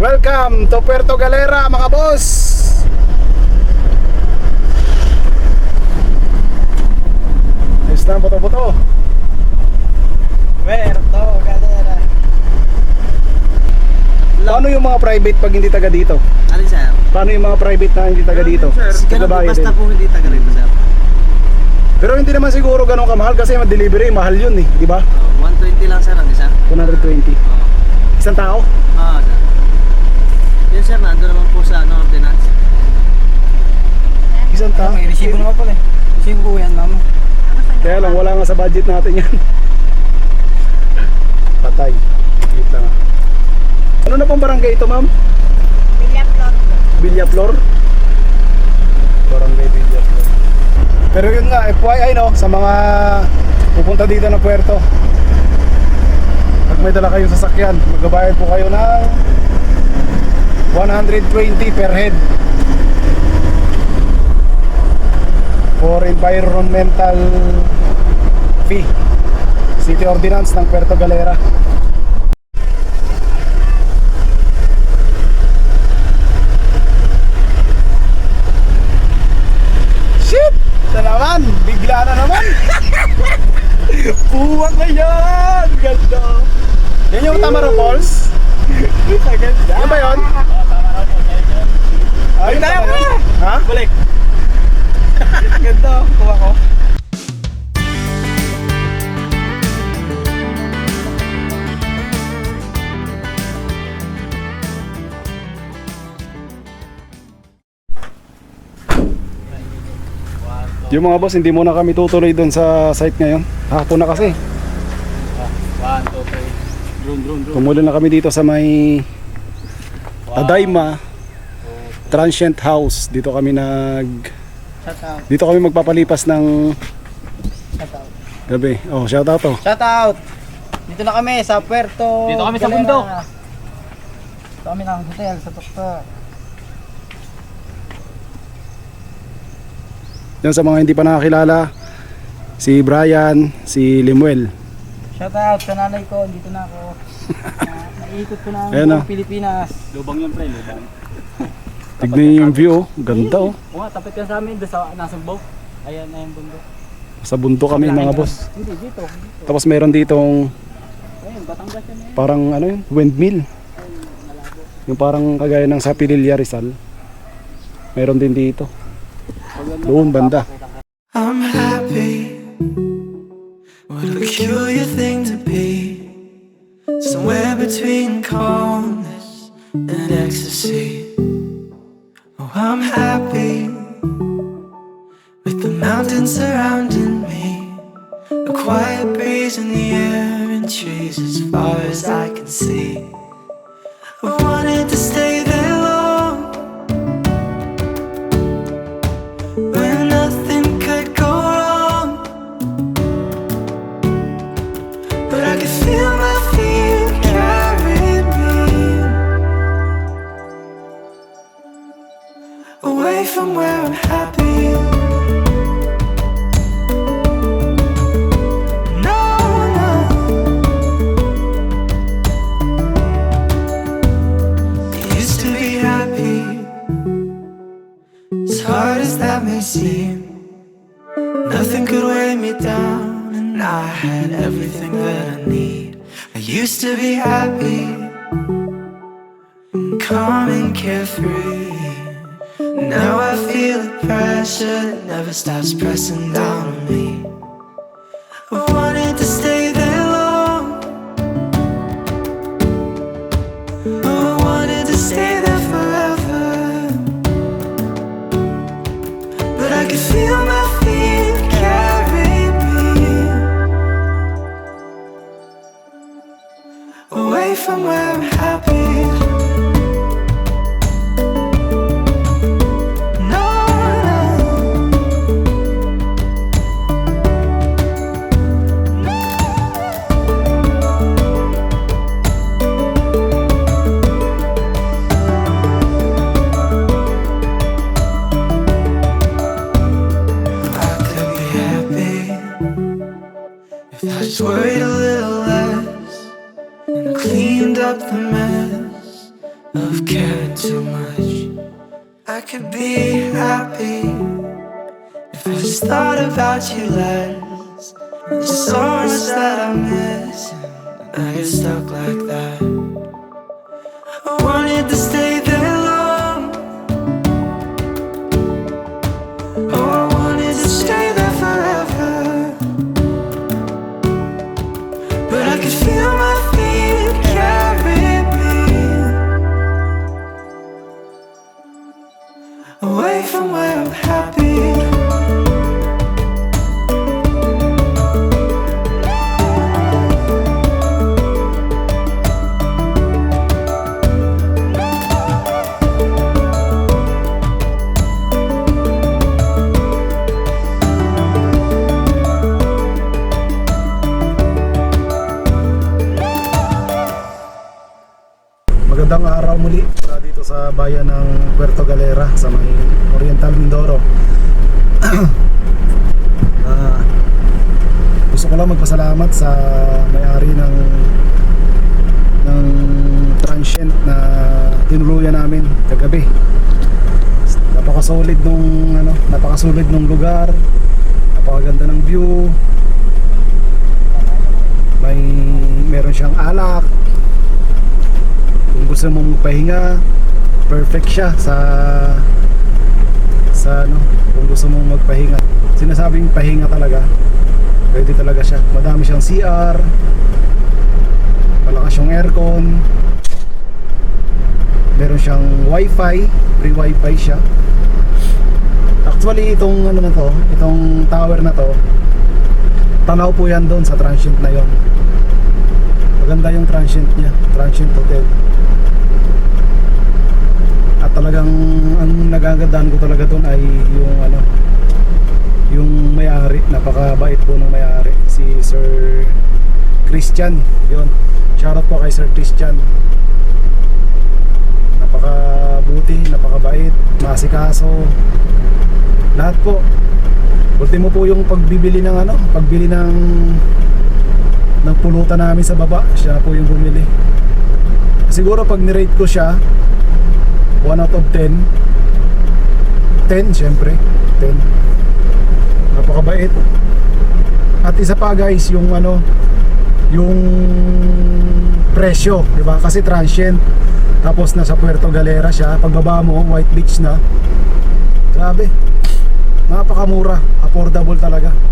Welcome to Puerto Galera mga boss! Ayos na, buto-buto. Puerto Galera. Paano yung mga private pag hindi taga dito? Alin sir? Paano yung mga private na hindi taga dito? Ganun po Taga-bayan basta din. po hindi taga rito sir. Pero hindi naman siguro ganun kamahal kasi yung delivery mahal yun eh, di ba? Oh, 120 lang sir ang isa. 120. Oh. Isang tao? Ah, sir. Yun sir, nando naman po sa ano, ordinance. Isang tao? May resibo naman pala eh. Resibo ko yan, mama. Kaya lang, wala nga sa budget natin yan. Patay. Wait lang ah. Ano na pong barangay ito, ma'am? Villa Flor. Barangay Villa Flor. Pero yun nga, FYI no, sa mga pupunta dito ng puerto. Pag may dala kayong sasakyan, magbabayad po kayo ng 120 per head. for environmental fee. City Ordinance ng Puerto Galera. Shit! Na naman! Bigla na naman! Uwang na yan! Ganda! Yan yung Tamaro Falls? Yan ba yun? Ayun na yun! Ha? Balik. Ganda, kuha ko. Yung mga boss, hindi muna kami tutuloy doon sa site ngayon. Hapon na kasi. 1, 2, 3. Tumulan na kami dito sa may Tadaima Transient House. Dito kami nag dito kami magpapalipas ng gabi. Oh, shout out to. Shout out. Dito na kami sa Puerto Dito kami sa Galera. bundok. Dito kami ng hotel sa Tuktok. Yan sa mga hindi pa nakakilala, si Brian, si Limuel. Shout out sa nanay ko. Dito na ako. Na- Naiikot ko na ang Ayan buong na. Pilipinas. Lubang yung pre, lubang. Tignan niyo yung view, oh. ganda oh. Oo nga, tapit ka sa amin, doon sa Nasugbo. Ayan na yung bundok. Sa bundok kami mga boss. Hindi, dito. dito. Tapos meron ditong Ayun, Batangas yan eh. parang ano yun, windmill. Yung parang kagaya ng sa Pililla Rizal. Meron din dito. Doon banda. Between calmness and ecstasy. Oh, I'm happy. With the mountains surrounding me. A quiet breeze in the air and trees as far as I can see. I wanted to stay there away from where I'm happy. No, no. I used to be happy. As hard as that may seem, nothing could weigh me down, and I had everything that I need. I used to be happy, calm and carefree. Now I feel the pressure that never stops pressing down on me. I wanted to stay there long. Oh, I wanted to stay there forever. But I can feel my feet carry me away from where I'm happy. a little less and cleaned up the mess of caring too much. I could be happy if I just thought about you less. There's so much that I miss, and I get stuck like that. Away from where I'm happy. Magandang araw muli mula dito sa bayan ng Puerto Galera sa may Oriental Mindoro. Ah, gusto ko lang magpasalamat sa may-ari ng ng transient na tinuluyan namin kagabi. Napakasolid nung ano, napakasolid nung lugar. Napakaganda ng view. May meron siyang alak, gusto mong magpahinga perfect siya sa sa ano kung gusto mong magpahinga. Sinasabing pahinga talaga pwede talaga siya. Madami siyang CR malakas yung aircon meron siyang wifi free wifi siya. Actually itong ano na to itong tower na to tanaw po yan doon sa transient na yon. Maganda yung transient niya transient hotel talagang ang nagagandaan ko talaga doon ay yung ano yung may-ari. Napakabait po ng may-ari si Sir Christian. Yon shoutout po kay Sir Christian. Napakabuti napakabait masikaso. Lahat po. Ultimo po yung pagbibili ng ano pagbili ng ng pulutan namin sa baba. Siya po yung bumili. Siguro pag nirate ko siya 1 out of 10 10 syempre. 10 napakabait. At isa pa guys yung ano yung presyo di ba? Kasi transient. Tapos nasa Puerto Galera siya. Pagbaba mo White Beach na. Grabe. Napakamura. Affordable talaga